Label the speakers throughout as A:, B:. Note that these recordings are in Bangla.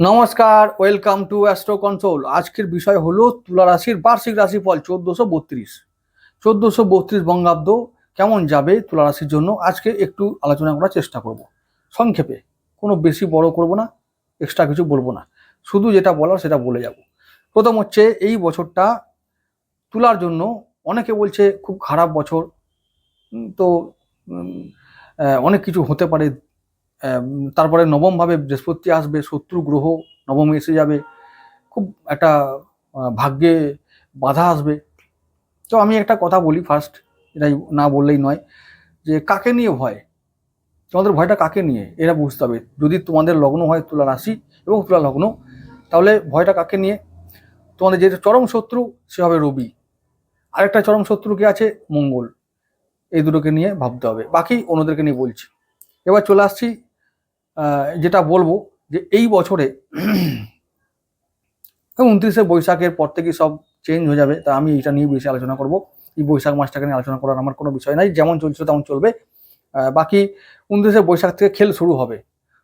A: নমস্কার ওয়েলকাম টু অ্যাস্ট্রো কন্ট্রোল আজকের বিষয় হলো তুলা রাশির বার্ষিক রাশিফল, চোদ্দোশো বত্রিশ। চোদ্দোশো বত্রিশ বঙ্গাব্দ কেমন যাবে তুলা রাশির জন্য আজকে একটু আলোচনা করার চেষ্টা করব। সংক্ষেপে, কোনো বেশি বড় করব না এক্সট্রা কিছু বলব না। শুধু যেটা বলার সেটা বলে যাব। প্রথম হচ্ছে, এই বছরটা তুলার জন্য অনেকে বলছে খুব খারাপ বছর। তো অনেক কিছু হতে পারে। তারপরে নবমভাবে বৃহস্পতি আসবে, শত্রু গ্রহ নবমে এসে যাবে। খুব একটা ভাগ্যে বাধা আসবে। তো আমি একটা কথা বলি ফার্স্ট এটাই না বললেই নয়, যে কাকে নিয়ে ভয়? তোমাদের ভয়টা কাকে নিয়ে? এরা বুঝতে হবে। যদি তোমাদের লগ্ন হয় তুলা রাশি এবং তুলা লগ্ন, তাহলে ভয়টা কাকে নিয়ে? তোমাদের যে চরম শত্রু, সে হবে রবি। আরেকটা চরম শত্রু কে আছে? মঙ্গল। এই দুটোকে নিয়ে ভাবতে হবে। বাকি অন্যদেরকে নিয়ে বলছি। এবার চলে আসছি যেটা বলব যে এই বছরে উনত্রিশে বৈশাখের পর থেকে সব চেঞ্জ হয়ে যাবে। তা আমি এটা নিয়ে বেশি আলোচনা করব। এই বৈশাখ মাসটাকে নিয়ে আলোচনা করার আমার কোনো বিষয় নাই। যেমন চলছিল তেমন চলবে। বাকি উনত্রিশে বৈশাখ থেকে খেল শুরু হবে।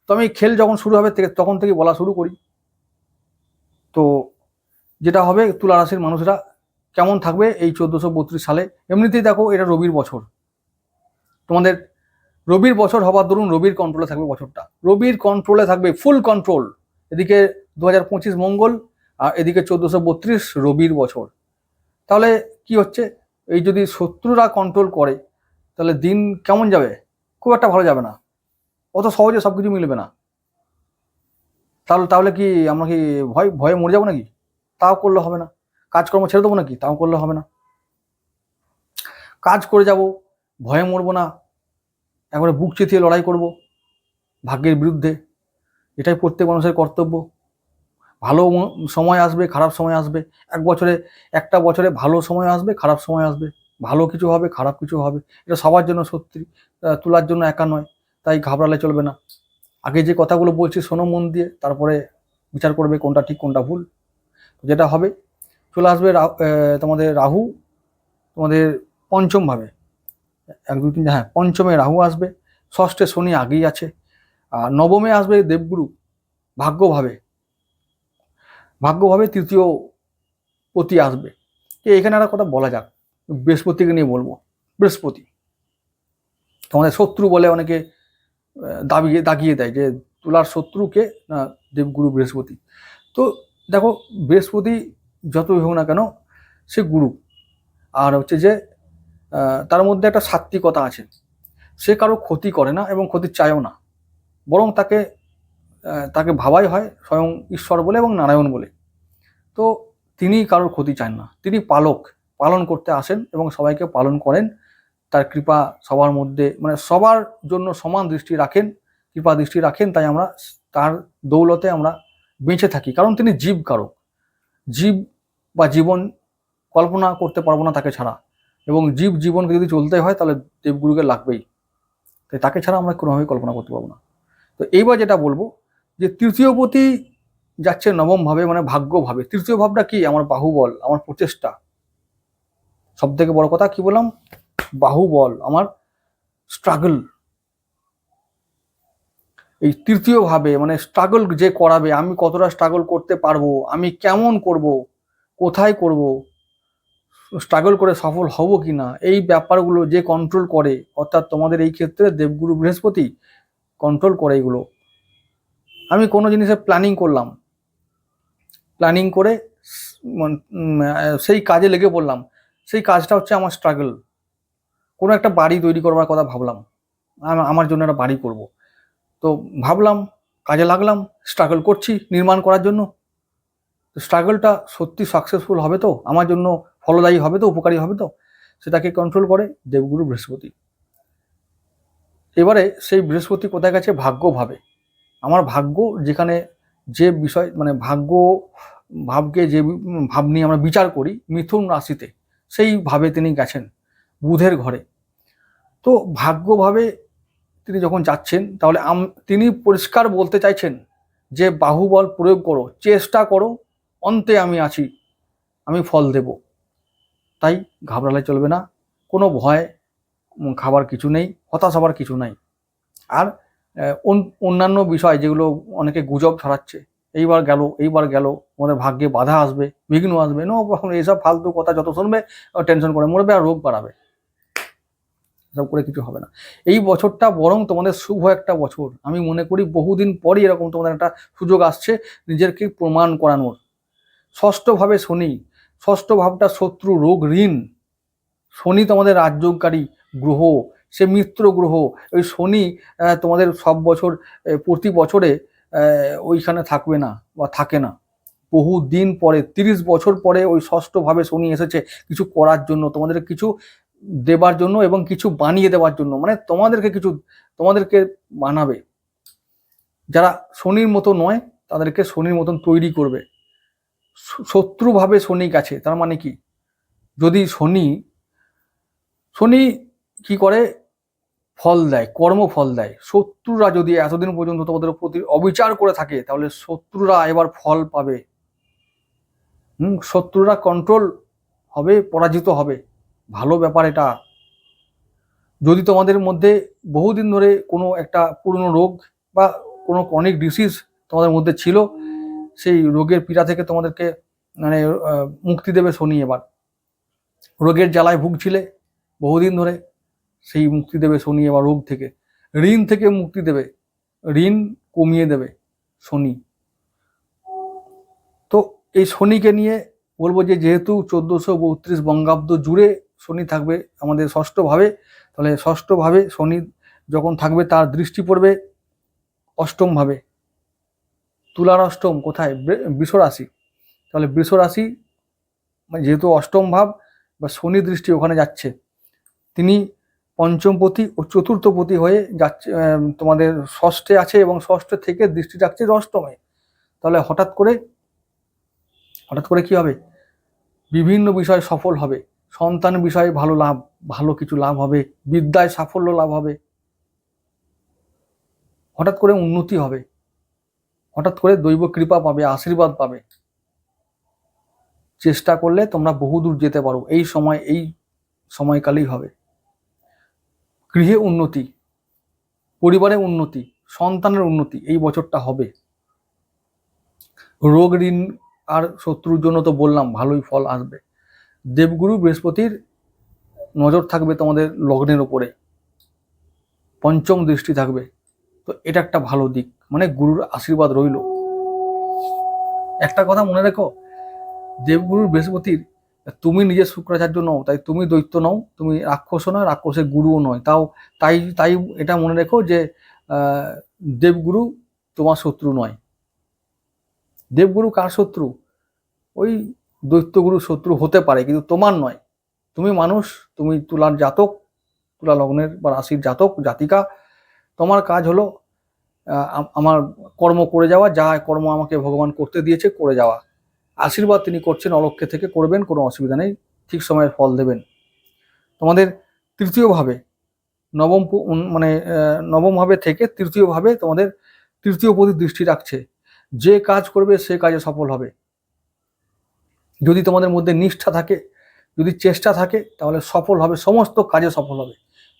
A: তো আমি খেল যখন শুরু হবে তখন থেকে বলা শুরু করি। তো যেটা হবে, তুলা রাশির মানুষরা কেমন থাকবে এই চোদ্দোশো বত্রিশ সালে? এমনিতেই দেখো, এটা রবির বছর। তোমাদের রবির বছর হবার দরুন রবির কন্ট্রোলে থাকবে বছরটা। রবির কন্ট্রোলে থাকবে ফুল কন্ট্রোল এদিকে দু হাজার পঁচিশ মঙ্গল আর এদিকে চোদ্দোশো বত্রিশ রবির বছর। তাহলে কি হচ্ছে? এই যদি শত্রুরা কন্ট্রোল করে, তাহলে দিন কেমন যাবে? খুব একটা ভালো যাবে না। অত সহজে সব কিছু মিলবে না। তাহলে তাহলে কি আমরা কি ভয়, ভয়ে মরে যাব নাকি? তাও করলে হবে না। কাজকর্ম ছেড়ে দেবো নাকি? তাও করলে হবে না। কাজ করে যাব, ভয়ে মরবো না। একবারে বুক চেতিয়ে লড়াই করব, ভাগ্যের বিরুদ্ধে। এটাই প্রত্যেক মানুষের কর্তব্য। ভালো সময় আসবে, খারাপ সময় আসবে। এক বছরে, একটা বছরে ভালো সময় আসবে, খারাপ সময় আসবে। ভালো কিছু হবে, খারাপ কিছু হবে। এটা সবার জন্য সত্যি। তোলার জন্য একা নয়। তাই ঘাবড়ালে চলবে না। আগে যে কথাগুলো বলছি শোনো মন দিয়ে, তারপরে বিচার করবে কোনটা ঠিক, কোনটা ভুল। যেটা হবে, চলে আসবে তোমাদের রাহু। তোমাদের পঞ্চমভাবে এক, দুই, তিন হ্যাঁ পঞ্চমে রাহু আসবে। ষষ্ঠে শনি আগেই আছে। আর নবমে আসবে দেবগুরু। ভাগ্যভাবে ভাগ্যভাবে তৃতীয় পতি আসবে। এখানে একটা কথা বলা যাক। বৃহস্পতিকে নিয়ে বলব। বৃহস্পতি। তোমাদের শত্রু বলে অনেকে দাবিয়ে দাগিয়ে দেয় যে তুলার শত্রুকে, না, দেবগুরু বৃহস্পতি। তো দেখো, বৃহস্পতি যতই হোক না কেন সে গুরু। আর হচ্ছে যে তার মধ্যে একটা সাত্বিকতা আছে। সে কারও ক্ষতি করে না এবং ক্ষতি চায়ও না। বরং তাকে তাকে ভাবাই হয় স্বয়ং ঈশ্বর বলে এবং নারায়ণ বলে। তো তিনি কারোর ক্ষতি চান না। তিনি পালক, পালন করতে আসেন এবং সবাইকে পালন করেন। তার কৃপা সবার মধ্যে মানে সবার জন্য সমান দৃষ্টি রাখেন, কৃপা দৃষ্টি রাখেন, তাই আমরা তার দৌলতে আমরা বেঁচে থাকি। কারণ তিনি জীব কারক। জীব বা জীবন কল্পনা করতে পারব না তাকে ছাড়া। এবং জীব জীবনকে যদি চলতে হয়, তাহলে দেবগুরুকে লাগবেই। তাই তাকে ছাড়া আমরা কোনোভাবেই কল্পনা করতে পারব না। তো এইবার যেটা বলব যে তৃতীয় তৃতীয়পতি যাচ্ছে নবম ভাবে মানে ভাগ্য ভাবে তৃতীয় ভাবটা কি? আমার বাহুবল, আমার প্রচেষ্টা। সব থেকে বড় কথা কি বললাম? বাহুবল, আমার স্ট্রাগল এই তৃতীয় ভাবে মানে স্ট্রাগল যে করাবে, আমি কতটা স্ট্রাগল করতে পারব? আমি কেমন করব? কোথায় করব? স্ট্রাগল করে সফল হব কি না এই ব্যাপারগুলো যে কন্ট্রোল করে, অর্থাৎ তোমাদের এই ক্ষেত্রে দেবগুরু বৃহস্পতি কন্ট্রোল করে এগুলো। আমি কোনো জিনিসের প্ল্যানিং করলাম। প্ল্যানিং করে সেই কাজে লেগে পড়লাম। সেই কাজটা হচ্ছে আমার স্ট্রাগল কোনো একটা বাড়ি তৈরি করবার কথা ভাবলাম। আমার জন্য একটা বাড়ি করব। তো ভাবলাম, কাজে লাগলাম স্ট্রাগল করছি নির্মাণ করার জন্য। তো স্ট্রাগলটা সত্যি সাকসেসফুল হবে তো? আমার জন্য ফলদায়ী হবে তো? উপকারী হবে তো? সেটাকে কন্ট্রোল করে দেবগুরু বৃহস্পতি। এবারে সেই বৃহস্পতি কোথায় গেছে? ভাগ্যভাবে আমার ভাগ্য যেখানে যে বিষয় মানে ভাগ্য, ভাবকে যে ভাব নিয়ে আমরা বিচার করি মিথুন রাশিতে সেইভাবে তিনি গেছেন বুধের ঘরে। তো ভাগ্যভাবে তিনি যখন যাচ্ছেন, তাহলে তিনি পরিষ্কার বলতে চাইছেন যে বাহুবল প্রয়োগ করো, চেষ্টা করো, অন্তে আমি আছি, আমি ফল দেব। তাই ঘাবড়ালে চলবে না, কোনো ভয়, খাবার কিছু নেই, হতাশ হবার কিছু নাই। আর অন্যান্য বিষয় যেগুলো অনেকে গুজব ছড়াচ্ছে, এইবার গেল এইবার গেল আমাদের ভাগ্যে বাধা আসবে, বিঘ্ন আসবে নো এইসব ফালতু কথা যত শুনবে টেনশন করে মরবে আর রোগ বাড়াবে। এসব করে কিছু হবে না। এই বছরটা বরং তোমাদের শুভ একটা বছর। আমি মনে করি বহুদিন পরই এরকম তোমাদের একটা সুযোগ আসছে নিজেকে প্রমাণ করানোর। ষষ্ঠভাবে শনি, ষষ্ঠ ভাবটা শত্রু, রোগ, ঋণ। শনি তোমাদের রাজ্যকারী গ্রহ সে মিত্র গ্রহ। ওই শনি তোমাদের সব বছর প্রতি বছরে ওইখানে থাকবে না বা থাকে না। বহু দিন পরে, তিরিশ বছর পরে ওই ষষ্ঠভাবে শনি এসেছে কিছু করার জন্য তোমাদের কিছু দেবার জন্য এবং কিছু বানিয়ে দেওয়ার জন্য। মানে তোমাদেরকে কিছু, তোমাদেরকে বানাবে। যারা শনির মতো নয়, তাদেরকে শনির মতন তৈরি করবে। শত্রুভাবে শনি গেছে, তার মানে কি? যদি শনি শনি কি করে? ফল দেয়, কর্মফল দেয়। শত্রুরা যদি এতদিন পর্যন্ত তোমাদের প্রতি অবিচার করে থাকে, তাহলে শত্রুরা এবার ফল পাবে। হুম, শত্রুরা কন্ট্রোল হবে, পরাজিত হবে। ভালো ব্যাপার এটা। যদি তোমাদের মধ্যে বহুদিন ধরে কোনো একটা পুরনো রোগ বা কোনো ক্রনিক ডিসিজ তোমাদের মধ্যে ছিল, সেই রোগের পীড়া থেকে তোমাদেরকে মানে মুক্তি দেবে শনি এবার। রোগের জ্বালায় ভুগছিলে বহুদিন ধরে। সেই মুক্তি দেবে শনি এবার রোগ থেকে। ঋণ থেকে মুক্তি দেবে। ঋণ কমিয়ে দেবে শনি। তো এই শনিকে নিয়ে বলব যে, যেহেতু চোদ্দোশো বত্রিশ বঙ্গাব্দ জুড়ে শনি থাকবে আমাদের ষষ্ঠভাবে, তাহলে ষষ্ঠভাবে শনি যখন থাকবে তার দৃষ্টি পড়বে অষ্টমভাবে। তুলার অষ্টম কোথায়? বৃ- বৃষ রাশি তাহলে বৃষ রাশি মানে যেহেতু অষ্টম ভাব বা শনি দৃষ্টি ওখানে যাচ্ছে। তিনি পঞ্চমপতি ও চতুর্থপতি হয়ে যাচ্ছে তোমাদের ষষ্ঠে আছে এবং ষষ্ঠ থেকে দৃষ্টি রাখছে অষ্টমে। তাহলে হঠাৎ করে হঠাৎ করে কি হবে? বিভিন্ন বিষয়ে সফল হবে। সন্তান বিষয়ে ভালো লাভ, ভালো কিছু লাভ হবে। বিদ্যায় সাফল্য লাভ হবে। হঠাৎ করে উন্নতি হবে। হঠাৎ করে দৈব কৃপা পাবে, আশীর্বাদ পাবে। চেষ্টা করলে তোমরা বহুদূর যেতে পারো। এই সময়, এই সময়কালেই হবে। গৃহে উন্নতি, পরিবারে উন্নতি, সন্তানের উন্নতি এই বছরটা হবে। রোগ ঋণ আর শত্রুর জন্য তো বললাম, ভালোই ফল আসবে। দেবগুরু বৃহস্পতির নজর থাকবে তোমাদের লগ্নের উপরে। পঞ্চম দৃষ্টি থাকবে। তো এটা একটা ভালো দিক। মানে গুরুর আশীর্বাদ রইল। একটা কথা মনে রেখো দেবগুরুর বৃহস্পতির তুমি নিজে শুক্রাচার্য নও, তাই তুমি দৈত্য নও, তুমি রাক্ষসও নয়, রাক্ষসের গুরুও নয়। তাও তাই তাই এটা মনে রেখো যে দেবগুরু তোমার শত্রু নয়। দেবগুরু কার শত্রু? ওই দৈত্যগুরু শত্রু হতে পারে, কিন্তু তোমার নয়। তুমি মানুষ, তুমি তুলার জাতক, তুলা লগ্নের বা রাশির জাতক, জাতিকা। তোমার কাজ হলো আমার কর্ম করে যাওয়া, যা কর্ম আমাকে ভগবান করতে দিয়েছে, করে যাওয়া। আশীর্বাদ তিনি করছেন, অলক্ষ্যে থেকে করবেন, কোনো অসুবিধা নেই, ঠিক সময়ে ফল দেবেন। তোমাদের তৃতীয়ভাবে, নবম মানে নবমভাবে থেকে তৃতীয়ভাবে তোমাদের তৃতীয় প্রতি দৃষ্টি রাখছে। যে কাজ করবে, সে কাজে সফল হবে। যদি তোমাদের মধ্যে নিষ্ঠা থাকে, যদি চেষ্টা থাকে, তাহলে সফল হবে, সমস্ত কাজে সফল হবে।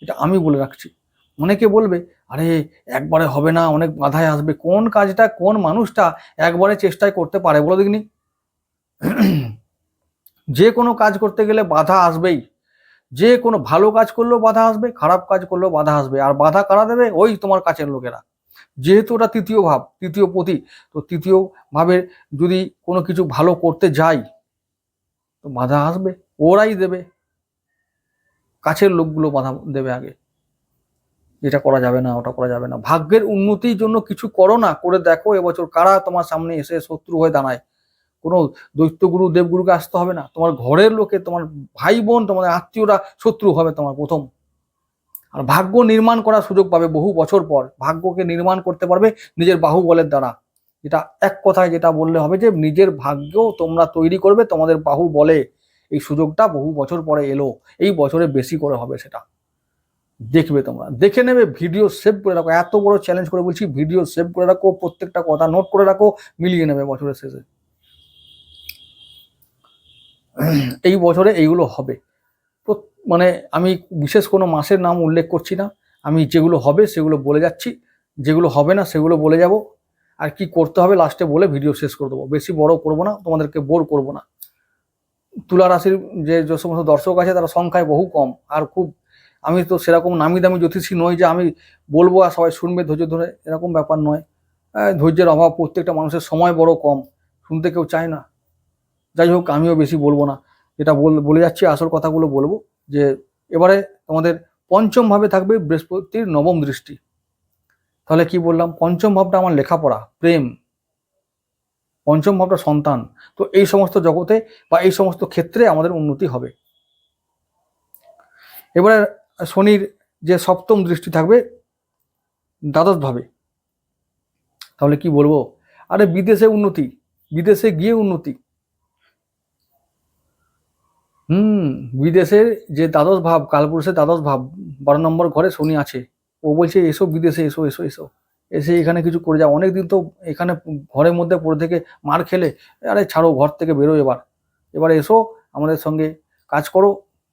A: এটা আমি বলে রাখছি। অনেকে বলবে, আরে, একবারে হবে না, অনেক বাধায় আসবে। কোন কাজটা, কোন মানুষটা একবারে চেষ্টায় করতে পারে বলো দেখিনি? যে কোনো কাজ করতে গেলে বাধা আসবেই। যে কোনো ভালো কাজ করলেও বাধা আসবে, খারাপ কাজ করলেও বাধা আসবে। আর বাধা কারা দেবে? ওই তোমার কাছের লোকেরা। যেহেতু ওটা তৃতীয় ভাব, তৃতীয় পতি তো তৃতীয় ভাবের যদি কোনো কিছু ভালো করতে যাই, তো বাধা আসবে। ওরাই দেবে। কাছের লোকগুলো বাধা দেবে আগে। এটা করা যাবে না, ওটা করা যাবে না। ভাগ্যের উন্নতির জন্য কিছু করো না, করে দেখো এবছর কারা তোমার সামনে এসে শত্রু হয়ে দাঁড়ায়। কোনো দৈত্যগুরু, দেবগুরুকে আসতে হবে না। তোমার ঘরের লোকে, তোমার ভাই বোন তোমাদের আত্মীয়রা শত্রু হবে তোমার প্রথম। আর ভাগ্য নির্মাণ করার সুযোগ পাবে বহু বছর পর। ভাগ্যকে নির্মাণ করতে পারবে নিজের বাহুবলের দ্বারা। এটা এক কথায় যেটা বললে হবে যে, নিজের ভাগ্য তোমরা তৈরি করবে তোমাদের বাহু বলে এই সুযোগটা বহু বছর পরে এলো। এই বছরে বেশি করে হবে সেটা। দেখবে তোমরা। দেখে নেবে, ভিডিও সেভ করে রাখো। এত বড় চ্যালেঞ্জ করে বলছি, ভিডিও সেভ করে রাখো, প্রত্যেকটা কথা নোট করে রাখো, মিলিয়ে নেবে বছরের শেষে। এই বছরে এইগুলো হবে। মানে আমি বিশেষ কোনো মাসের নাম উল্লেখ করছি না। আমি যেগুলো হবে সেগুলো বলে যাচ্ছি। যেগুলো হবে না সেগুলো বলে যাব। আর কি করতে হবে লাস্টে বলে ভিডিও শেষ করে দেবো। বেশি বড় করব না, তোমাদেরকে বোর করব না। তুলা রাশির যে যে সমস্ত দর্শক আছে তারা সংখ্যায় বহু কম। আর খুব, আমি তো সেরকম নামি দামি জ্যোতিষী নই যে আমি বলব আর সবাই শুনবে ধৈর্য ধরে। এরকম ব্যাপার নয়। ধৈর্যের অভাব প্রত্যেকটা মানুষের সময় বড় কম। শুনতে কেউ চায় না। যাই হোক, আমিও বেশি বলব না। যেটা বল- যাচ্ছি, আসল কথাগুলো বলব যে, এবারে তোমাদের পঞ্চম ভাবে থাকবে বৃহস্পতির নবম দৃষ্টি। তাহলে কি বললাম? পঞ্চম ভাবটা আমার লেখাপড়া, প্রেম। পঞ্চম ভাবটা সন্তান। তো এই সমস্ত জগতে বা এই সমস্ত ক্ষেত্রে আমাদের উন্নতি হবে। এবারে শনির যে সপ্তম দৃষ্টি থাকবে, দ্বাদশ ভাবে। তাহলে কি বলব? আরে বিদেশে উন্নতি, বিদেশে গিয়ে উন্নতি। হুম, বিদেশের যে দ্বাদশ ভাব, কালপুরুষের দ্বাদশ ভাব, বারো নম্বর ঘরে শনি আছে। ও বলছে, এসো বিদেশে, এসো এসো এসো। এসে এখানে কিছু করে যাও। অনেকদিন তো এখানে ঘরের মধ্যে পড়ে থেকে মার খেলে, আরে ছাড়ো, ঘর থেকে বেরো এবার। এবার এসো, আমাদের সঙ্গে কাজ করো,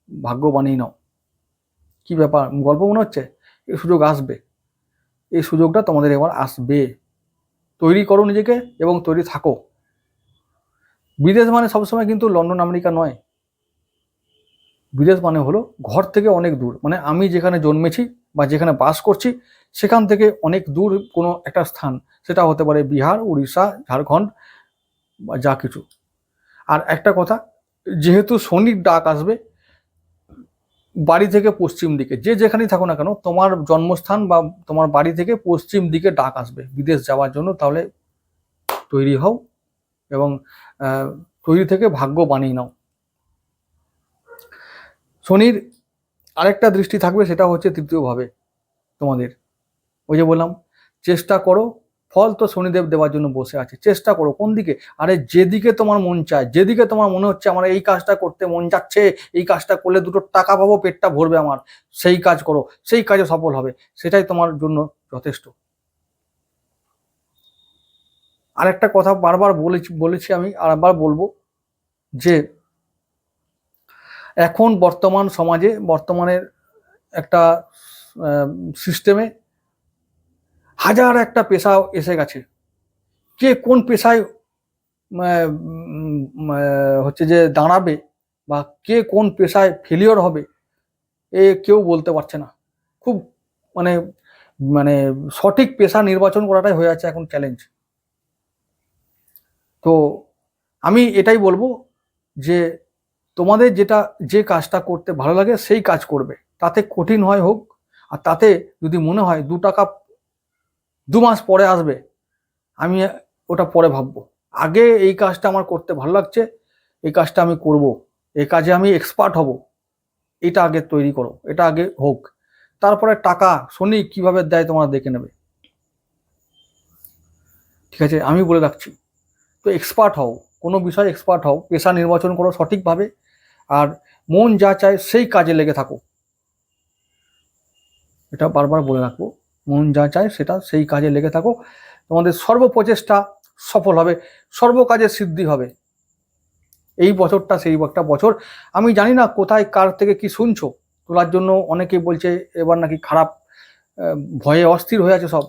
A: ভাগ্য বানিয়ে নাও। কি ব্যাপার? গল্প মনে হচ্ছে? এই সুযোগ আসবে। এই সুযোগটা তোমাদের এবার আসবে। তৈরি করো নিজেকে এবং তৈরি থাকো। বিদেশ মানে সবসময় কিন্তু লন্ডন, আমেরিকা নয়। বিদেশ মানে হলো ঘর থেকে অনেক দূর। মানে আমি যেখানে জন্মেছি বা যেখানে বাস করছি, সেখান থেকে অনেক দূর কোনো একটা স্থান। সেটা হতে পারে বিহার, উড়িষ্যা, ঝাড়খণ্ড বা যা কিছু। আর একটা কথা, যেহেতু শনির ডাক আসবে, বাড়ি থেকে পশ্চিম দিকে, যে যেখানেই থাকো না কেন, তোমার জন্মস্থান বা তোমার বাড়ি থেকে পশ্চিম দিকে ডাক আসবে। বিদেশ যাওয়ার জন্য তাহলে তৈরি হও এবং তৈরি থেকে ভাগ্য বানিয়ে নাও। শনির আরেকটা দৃষ্টি থাকবে, সেটা হচ্ছে তৃতীয়ভাবে তোমাদের। ওই যে বললাম, চেষ্টা করো, ফল তো শনিদেব দেওয়ার জন্য বসে আছে, চেষ্টা করো কোন দিকে? আরে যেদিকে তোমার মন চায়, যেদিকে তোমার মনে হচ্ছে আমার এই কাজটা করতে মন যাচ্ছে, এই কাজটা করলে দুটো টাকা পাবো, পেটটা ভরবে আমার, সেই কাজ করো, সেই কাজে সফল হবে, সেটাই তোমার জন্য যথেষ্ট। আরেকটা কথা বারবার বলেছি বলেছি আমি, আরেকবার বলব যে এখন বর্তমান সমাজে, বর্তমানের একটা সিস্টেমে হাজার একটা পেশা এসে গেছে। কে কোন পেশায় হচ্ছে যে দাঁড়াবে বা কে কোন পেশায় ফেলিওর হবে, এ কেউ বলতে পারছে না। খুব মানে মানে সঠিক পেশা নির্বাচন করাটাই হয়ে আছে এখন চ্যালেঞ্জ তো আমি এটাই বলব যে তোমাদের যেটা, যে কাজটা করতে ভালো লাগে সেই কাজ করবে। তাতে কঠিন হয় হোক, আর তাতে যদি মনে হয় দু টাকা দু মাস পরে আসবে, আমি ওটা পরে ভাববো। আগে এই কাজটা আমার করতে ভালো লাগছে, এই কাজটা আমি করব, এই কাজে আমি এক্সপার্ট হব, এটা আগে তৈরি করো, এটা আগে হোক। তারপরে টাকা শনি কীভাবে দেয় তোমরা দেখে নেবে। ঠিক আছে, আমি বলে রাখছি। তো এক্সপার্ট হও, কোনো বিষয়ে এক্সপার্ট হও, পেশা নির্বাচন করো সঠিকভাবে। আর মন যা চায় সেই কাজে লেগে থাকো এটা বারবার বলে রাখব, মন যা চায় সেটা সেই কাজে লেগে থাকো তোমাদের সর্বপ্রচেষ্টা সফল হবে, সর্বকাজে সিদ্ধি হবে। এই বছরটা সেই একটা বছর। আমি জানি না কোথায় কার থেকে কি শুনছো, তোলার জন্য অনেকে বলছে এবার নাকি খারাপ ভয়ে অস্থির হয়ে আছে সব।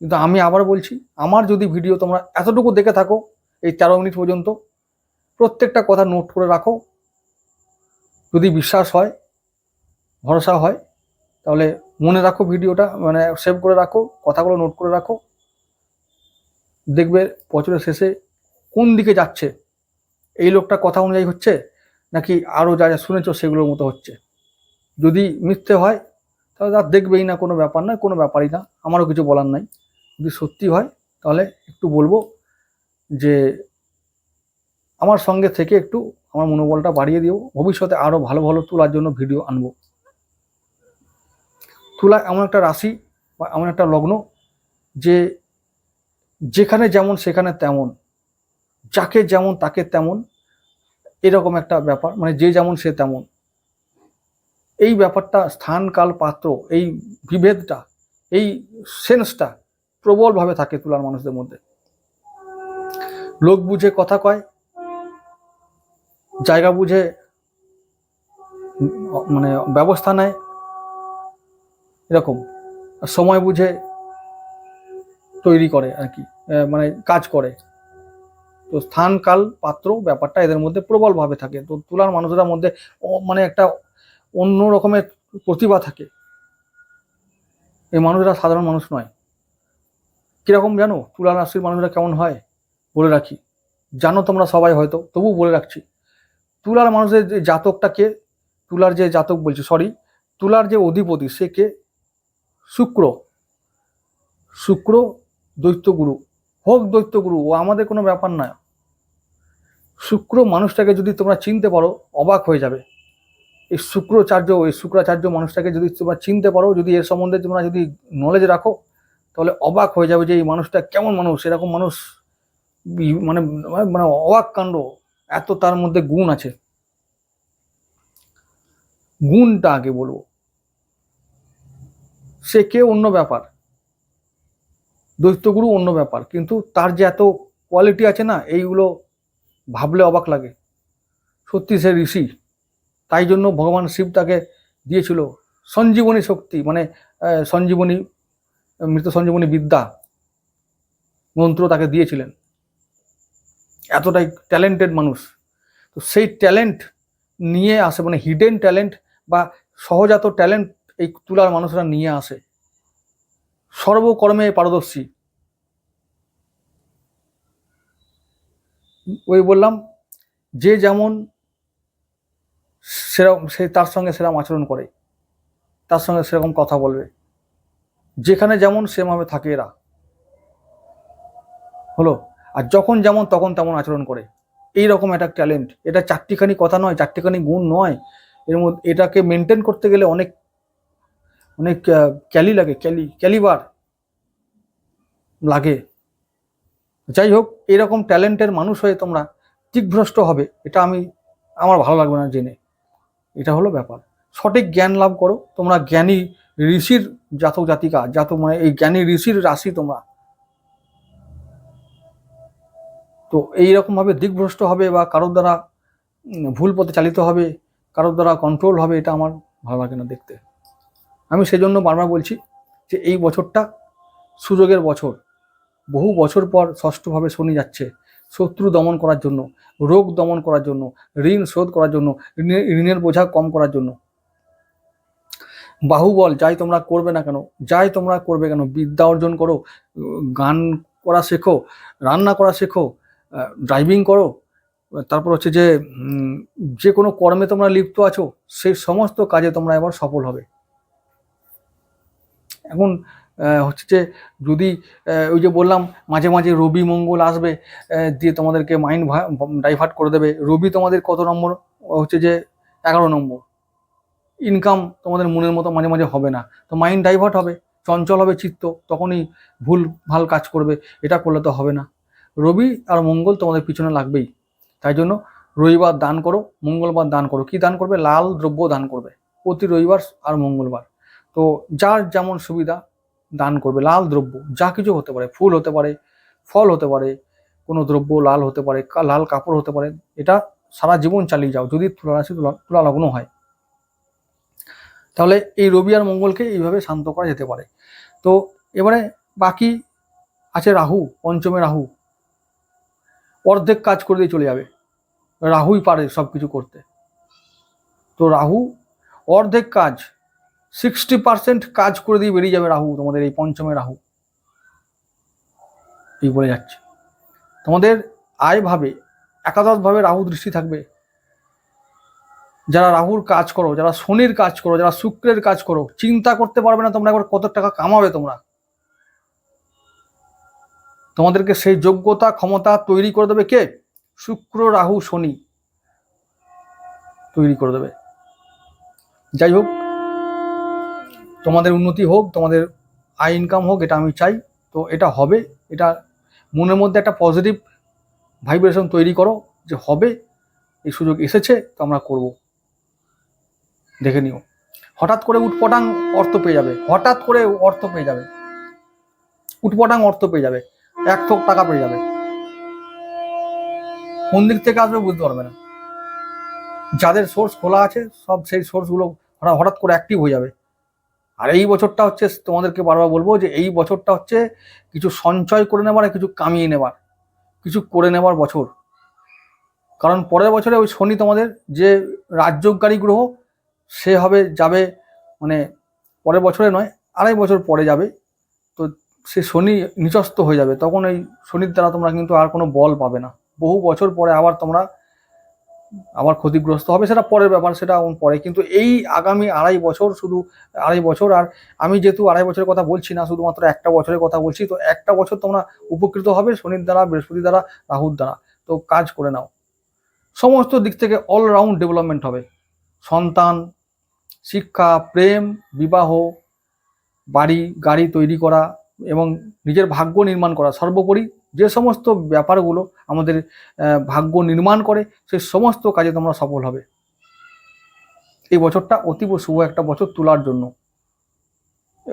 A: কিন্তু আমি আবার বলছি, আমার যদি ভিডিও তোমরা এতটুকু দেখে থাকো, এই তেরো মিনিট পর্যন্ত প্রত্যেকটা কথা নোট করে রাখো যদি বিশ্বাস হয়, ভরসা হয়, তাহলে মনে রাখো ভিডিওটা মানে সেভ করে রাখো, কথাগুলো নোট করে রাখো। দেখবে বছরের শেষে কোন দিকে যাচ্ছে? এই লোকটা কথা অনুযায়ী হচ্ছে, নাকি আরও যা যা শুনেছো সেগুলোর মতো হচ্ছে? যদি মিথ্যে হয়, তাহলে আর দেখবেই না, কোনো ব্যাপার নয়, কোনো ব্যাপারই না, আমারও কিছু বলার নাই। যদি সত্যি হয়, তাহলে একটু বলব যে, আমার সঙ্গে থেকে একটু আমার মনোবলটা বাড়িয়ে দিও। ভবিষ্যতে আরও ভালো ভালো তোলার জন্য ভিডিও আনব। তুলা এমন একটা রাশি বা এমন একটা লগ্ন যে যেখানে যেমন সেখানে তেমন, যাকে যেমন তাকে তেমন, এরকম একটা ব্যাপার। মানে যে যেমন সে তেমন। এই ব্যাপারটা স্থান, কাল, পাত্র, এই বিভেদটা, এই সেন্সটা প্রবলভাবে থাকে তুলার মানুষদের মধ্যে। লোক বুঝে কথা কয় জায়গা বুঝে মানে ব্যবস্থা নেয়, এরকম। সময় বুঝে তৈরি করে আর কি মানে কাজ করে। তো স্থান, কাল, পাত্র ব্যাপারটা এদের মধ্যে প্রবলভাবে থাকে। তো তুলার মানুষের মধ্যে মানে একটা অন্য রকমের প্রতিভা থাকে। এই মানুষরা সাধারণ মানুষ নয়। কীরকম জানো? তুলা রাশির মানুষরা কেমন হয়? বলে রাখি। জানো তোমরা সবাই হয়তো তবু বলে রাখছি। তুলার মানুষের যে জাতকটা কে? তুলার যে জাতক বলছি সরি তুলার যে অধিপতি সে কে? শুক্র। শুক্র দৈত্যগুরু হোক দৈত্যগুরু ও আমাদের কোনো ব্যাপার নয় শুক্র মানুষটাকে যদি তোমরা চিনতে পারো, অবাক হয়ে যাবে। এই শুক্রাচার্য এই শুক্রাচার্য মানুষটাকে যদি তোমরা চিনতে পারো, যদি এর সম্বন্ধে তোমরা যদি নলেজ রাখো, তাহলে অবাক হয়ে যাবে যে এই মানুষটা কেমন মানুষ, এরকম মানুষ মানে মানে অবাক কাণ্ড। এত তার মধ্যে গুণ আছে। গুণটা আগে বলব। সে কে অন্য ব্যাপার। দৈত্যগুরু অন্য ব্যাপার। কিন্তু তার যে এত কোয়ালিটি আছে না, এইগুলো ভাবলে অবাক লাগে। সত্যি সে ঋষি। তাই জন্য ভগবান শিব তাকে দিয়েছিল সঞ্জীবনী শক্তি মানে সঞ্জীবনী, মৃত সঞ্জীবনী বিদ্যা। মন্ত্র তাকে দিয়েছিলেন। এতটাই ট্যালেন্টেড মানুষ। তো সেই ট্যালেন্ট নিয়ে আসে মানে হিডেন ট্যালেন্ট বা সহজাত ট্যালেন্ট এই তুলার মানুষরা নিয়ে আসে। সর্বকর্মে পারদর্শী। ওই বললাম, যে যেমন সেরকম সে তার সঙ্গে সেরকম আচরণ করে, তার সঙ্গে সেরকম কথা বলবে। যেখানে যেমন সেভাবে থাকে এরা। হলো? আর যখন যেমন তখন তেমন আচরণ করে। এই রকম একটা ট্যালেন্ট এটা চারটিখানি কথা নয়, চারটিখানি গুণ নয়। এর মধ্যে এটাকে মেনটেন করতে গেলে অনেক অনেক ক্যালি লাগে, ক্যালি, ক্যালিবার লাগে। যাই হোক এরকম ট্যালেন্টের মানুষ হয়ে তোমরা দিকভ্রষ্ট হবে, এটা আমি, আমার ভালো লাগবে না জেনে। এটা হলো ব্যাপার। সঠিক জ্ঞান লাভ করো। তোমরা জ্ঞানী ঋষির জাতক জাতিকা জাতক মানে এই জ্ঞানী ঋষির রাশি তোমরা। তো এইরকম ভাবে দিকভ্রষ্ট হবে বা কারোর দ্বারা ভুল পথে চালিত হবে, কারোর দ্বারা কন্ট্রোল হবে, এটা আমার ভালো লাগে না দেখতে। আমি সেজন্য বারবার বলছি যে এই বছরটা সুযোগের বছর। বহু বছর পর ষষ্ঠভাবে শনি যাচ্ছে। শত্রু দমন করার জন্য, রোগ দমন করার জন্য, ঋণ শোধ করার জন্য ঋণের বোঝা কম করার জন্য। বাহুবল, যাই তোমরা করবে না কেন, যাই তোমরা করবে কেন, বিদ্যা অর্জন করো, গান করা শেখো, রান্না করা শেখো ড্রাইভিং করো, তারপর হচ্ছে যে যে কোনো কর্মে তোমরা লিপ্ত আছো সেই সমস্ত কাজে তোমরা এবার সফল হবে। এখন হচ্ছে যে, যদি ওই যে বললাম, মাঝে মাঝে রবি মঙ্গল আসবে দিয়ে তোমাদেরকে মাইন্ড ডাইভার্ট করে দেবে, রবি তোমাদের কত নম্বর? হচ্ছে যে, এগারো নম্বর। ইনকাম তোমাদের মনের মতো মাঝে মাঝে হবে না। তো মাইন্ড ডাইভার্ট হবে, চঞ্চল হবে চিত্ত, তখনই ভুল, ভালো কাজ করবে, এটা করলে তো হবে না। রবি আর মঙ্গল তোমাদের পিছনে লাগবেই। তাই জন্য রবিবার দান করো, মঙ্গলবার দান করো। কি দান করবে? লাল দ্রব্য দান করবে প্রতি রবিবার আর মঙ্গলবার। তো যার যেমন সুবিধা দান করবে, লাল দ্রব্য, যা কিছু হতে পারে, ফুল হতে পারে, ফল হতে পারে, কোনো দ্রব্য লাল হতে পারে লাল কাপড় হতে পারে, এটা সারা জীবন চালিয়ে যাও। যদি তুলা রাশি, তুলা তুলা লগ্ন হয়, তাহলে এই রবি আর মঙ্গলকে এইভাবে শান্ত করা যেতে পারে। তো এবারে বাকি আছে রাহু, পঞ্চমে রাহু। অর্ধেক কাজ করে দিয়ে চলে যাবে। রাহুই পারে সব কিছু করতে। তো রাহু, অর্ধেক কাজ সিক্সটি পার্সেন্ট কাজ করে দিয়ে বেরিয়ে যাবে রাহু, তোমাদের এই পঞ্চমে রাহু। এই বলে যাচ্ছে। তোমাদের আয় ভাবে একাদশভাবে রাহু দৃষ্টি থাকবে। যারা রাহুর কাজ করো, যারা শনির কাজ করো, যারা শুক্রের কাজ করো, চিন্তা করতে পারবে না তোমরা একবার কত টাকা কামাবে তোমরা। তোমাদেরকে সেই যোগ্যতা, ক্ষমতা তৈরি করে দেবে কে? শুক্র, রাহু, শনি তৈরি করে দেবে। যাই হোক, তোমাদের উন্নতি হোক, তোমাদের আয় ইনকাম হোক, এটা আমি চাই। তো এটা হবে, এটা মনের মধ্যে একটা পজিটিভ ভাইব্রেশন তৈরি করো যে হবে, এই সুযোগ এসেছে, তো আমরা করব। দেখে নিও। হঠাৎ করে উটপটাং অর্থ পেয়ে যাবে, হঠাৎ করে অর্থ পেয়ে যাবে। উটপটাং অর্থ পেয়ে যাবে। এক থোক টাকা পেয়ে যাবে। কোন দিক থেকে আসবে বুঝতে পারবে না। যাদের সোর্স খোলা আছে, সব সেই সোর্সগুলো হঠাৎ হঠাৎ করে অ্যাক্টিভ হয়ে যাবে। আর এই বছরটা হচ্ছে, তোমাদেরকে বারবার বলব যে এই বছরটা হচ্ছে কিছু সঞ্চয় করে নেবার আর কিছু কামিয়ে নেবার। কিছু করে নেবার বছর। কারণ পরের বছরে ওই শনি তোমাদের যে রাজ্যকারী গ্রহ, সে হবে, যাবে মানে পরের বছরে নয়, আড়াই বছর পরে যাবে। সে শনি নিচস্ত হয়ে যাবে, তখন এই শনির দ্বারা তোমরা কিন্তু আর কোনো বল পাবে না। বহু বছর পরে আবার তোমরা আবার ক্ষতিগ্রস্ত হবে, সেটা পরের ব্যাপার, সেটা পরে। কিন্তু এই আগামী আড়াই বছর শুধু, আড়াই বছর, আর আমি যেহেতু আড়াই বছরের কথা বলছি না, শুধুমাত্র একটা বছরের কথা বলছি, তো একটা বছর তোমরা উপকৃত হবে শনির দ্বারা, বৃহস্পতি দ্বারা, রাহুর দ্বারা। তো কাজ করে নাও। সমস্ত দিক থেকে অলরাউন্ড ডেভেলপমেন্ট হবে। সন্তান, শিক্ষা, প্রেম, বিবাহ, বাড়ি, গাড়ি তৈরি করা এবং নিজের ভাগ্য নির্মাণ করা। সর্বোপরি যে সমস্ত ব্যাপারগুলো আমাদের ভাগ্য নির্মাণ করে সেই সমস্ত কাজে তোমরা সফল হবে। এই বছরটা অতীব শুভ একটা বছর তোলার জন্য।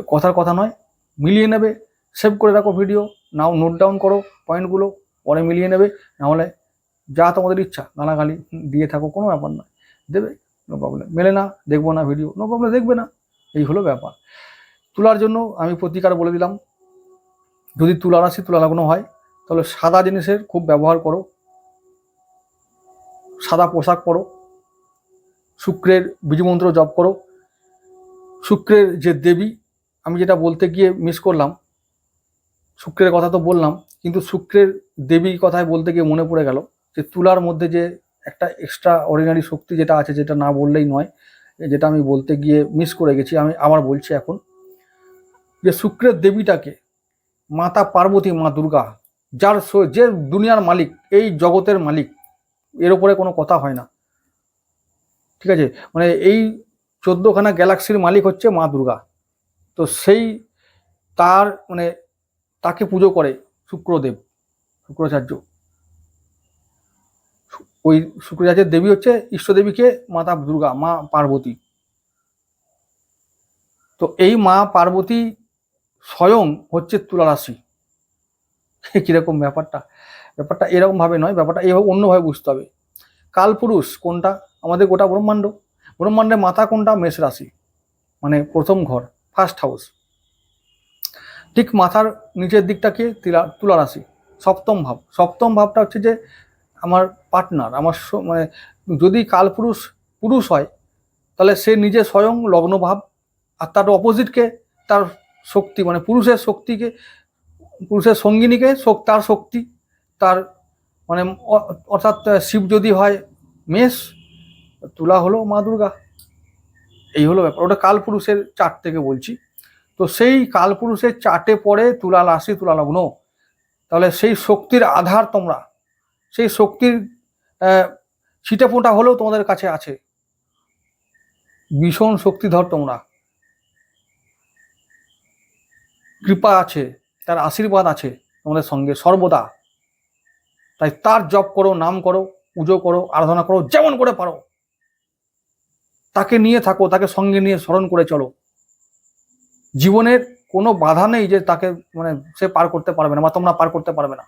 A: কথার কথা নয়, মিলিয়ে নেবে। সেভ করে রাখো ভিডিও, নাও নোট ডাউন করো পয়েন্টগুলো, পরে মিলিয়ে নেবে। নাহলে যা তোমাদের ইচ্ছা, গালাগালি দিয়ে থাকো, কোনো ব্যাপার নয়। দেবে, নো প্রবলেম। মেলে না, দেখব না ভিডিও, নো প্রবলেম, দেখবে না। এই হলো ব্যাপার। তোলার জন্য আমি প্রতিকার বলে দিলাম। যদি তুলা রাশি তুলা লাগানো হয়, তাহলে সাদা জিনিসের খুব ব্যবহার করো। সাদা পোশাক পরো। শুক্রের বীজমন্ত্র জপ করো। শুক্রের যে দেবী, আমি যেটা বলতে গিয়ে মিস করলাম, শুক্রের কথা তো বললাম, কিন্তু শুক্রের দেবী কথায় বলতে গিয়ে মনে পড়ে গেল যে তুলার মধ্যে যে একটা এক্সট্রা অর্ডিনারি শক্তি যেটা আছে, যেটা না বললেই নয়, যেটা আমি বলতে গিয়ে মিস করে গেছি, আমি আবার বলছি এখন যে শুক্রের দেবীটাকে মাতা পার্বতী, মা দুর্গা, যার যে দুনিয়ার মালিক, এই জগতের মালিক, এর ওপরে কোনো কথা হয় না। ঠিক আছে? মানে এই চোদ্দোখানা গ্যালাক্সির মালিক হচ্ছে মা দুর্গা। তো সেই তার মানে তাকে পুজো করে শুক্রদেব, শুক্রাচার্য। ওই শুক্রাচার্যের দেবী হচ্ছে ইষ্টদেবীকে মাতা দুর্গা, মা পার্বতী। তো এই মা পার্বতী স্বয়ং হচ্ছে তুলা রাশি কীরকম ব্যাপারটা? ব্যাপারটা এরকম ভাবে নয়, ব্যাপারটা এইভাবে অন্যভাবে বুঝতে হবে। কালপুরুষ কোনটা? আমাদের গোটা ব্রহ্মাণ্ড। ব্রহ্মাণ্ডের মাথা কোনটা? মেষ রাশি। মানে প্রথম ঘর ফার্স্ট হাউস ঠিক মাথার নিচের দিকটাকে তিলা তুলা রাশি সপ্তম ভাব। সপ্তম ভাবটা হচ্ছে যে আমার পার্টনার আমার মানে যদি কালপুরুষ পুরুষ হয়, তাহলে সে নিজে স্বয়ং লগ্ন ভাব আর তার অপোজিটকে তার শক্তি মানে পুরুষের শক্তিকে, পুরুষের সঙ্গিনীকে তার শক্তি, তার মানে অর্থাৎ শিব যদি হয় মেষ, তুলা হলো মা দুর্গা। এই হলো ব্যাপার। ওটা কালপুরুষের চার্ট থেকে বলছি। তো সেই কালপুরুষের চার্টে পড়ে তুলা রাশি, তুলা লগ্ন। তাহলে সেই শক্তির আধার তোমরা, সেই শক্তির ছিটে ফোঁটা হলেও তোমাদের কাছে আছে। ভীষণ শক্তিধর তোমরা। কৃপা আছে, তার আশীর্বাদ আছে তোমাদের সঙ্গে সর্বদা। তাই তার জপ করো, নাম করো, পুজো করো, আরাধনা করো, যেমন করে পারো। তাকে নিয়ে থাকো, তাকে সঙ্গে নিয়ে স্মরণ করে চলো। জীবনের কোনো বাধা নেই যে তাকে মানে সে পার করতে পারবে না বা তোমরা পার করতে পারবে না।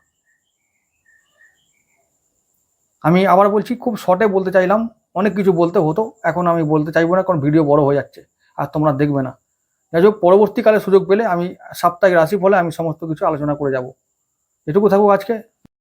A: আমি আবার বলছি, খুব শর্টে বলতে চাইলাম, অনেক কিছু বলতে হতো, এখন আমি বলতে চাইব না, কারণ ভিডিও বড় হয়ে যাচ্ছে, আর তোমরা দেখবে না। যাই হোক, পরবর্তীকালে সুযোগ পেলে আমি সাপ্তাহিক রাশি ফলে আমি সমস্ত কিছু আলোচনা করে যাব। এটুকু থাকুক আজকে।